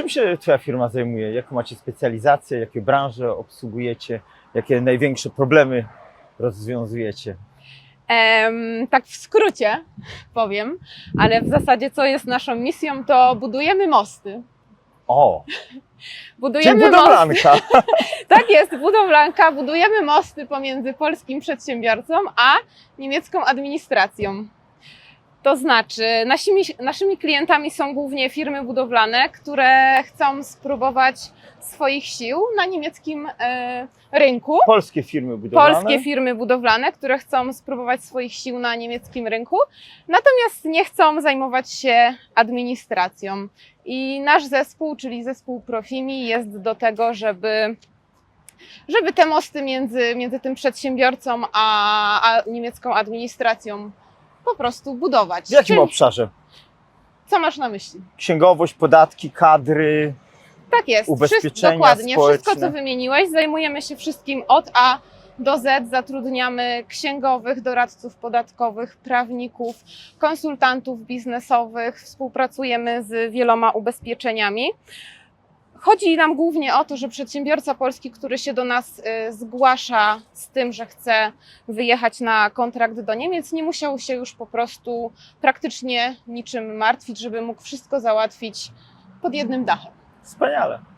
Czym się Twoja firma zajmuje? Jaką macie specjalizację? Jakie branże obsługujecie? Jakie największe problemy rozwiązujecie? Em, tak w skrócie powiem, ale w zasadzie co jest naszą misją, to budujemy mosty. O, czyli Budujemy mosty. budowlanka. Tak jest, budowlanka. Budujemy mosty pomiędzy polskim przedsiębiorcą a niemiecką administracją. To znaczy, naszymi, naszymi klientami są głównie firmy budowlane, które chcą spróbować swoich sił na niemieckim e, rynku. Polskie firmy budowlane. Polskie firmy budowlane, które chcą spróbować swoich sił na niemieckim rynku, natomiast nie chcą zajmować się administracją. I nasz zespół, czyli zespół Profimi, jest do tego, żeby, żeby te mosty między, między tym przedsiębiorcą a, a niemiecką administracją po prostu budować. W jakim Czyli- obszarze? co masz na myśli? Księgowość, podatki, kadry. Tak jest. Ubezpieczenia dokładnie. Wszystko, społeczne. co wymieniłeś, zajmujemy się wszystkim od A do Z. Zatrudniamy księgowych, doradców podatkowych, prawników, konsultantów biznesowych, współpracujemy z wieloma ubezpieczeniami. Chodzi nam głównie o to, że przedsiębiorca polski, który się do nas y, zgłasza z tym, że chce wyjechać na kontrakt do Niemiec, nie musiał się już po prostu praktycznie niczym martwić, żeby mógł wszystko załatwić pod jednym dachem. Wspaniale.